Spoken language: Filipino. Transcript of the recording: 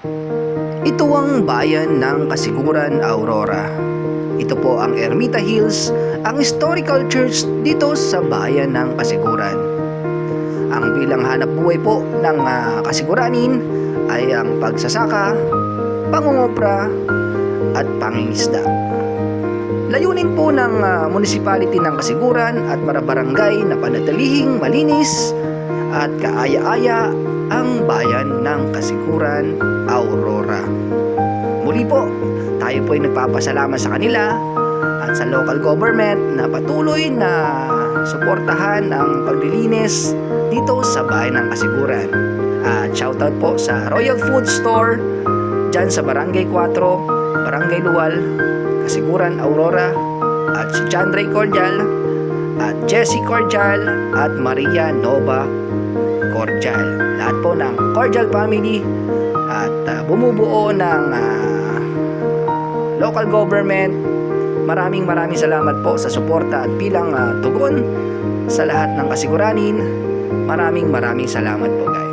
Ito ang bayan ng Kasiguran, Aurora. Ito po ang Ermita Hills, ang historical church dito sa bayan ng Kasiguran. Ang bilang hanap buhay po ng ah, Kasiguranin ay ang pagsasaka, pangungopra, at pangingisda. Layunin po ng ah, municipality ng Kasiguran at marabarangay na panatalihing malinis at kaaya-aya ang bayan ng Kasiguran, Aurora. Muli po, tayo po ay nagpapasalamat sa kanila at sa local government na patuloy na suportahan ang paglilinis dito sa bayan ng Kasiguran. At shoutout po sa Royal Food Store dyan sa Barangay 4, Barangay Luwal, Kasiguran, Aurora at si John Ray Cordial at Jessie Cordial at Maria Nova Cordial. Lahat po ng Cordial family at ah, bumubuo ng ah, local government. Maraming maraming salamat po sa suporta at bilang ah, tugon sa lahat ng kasiguranin. Maraming maraming salamat po guys.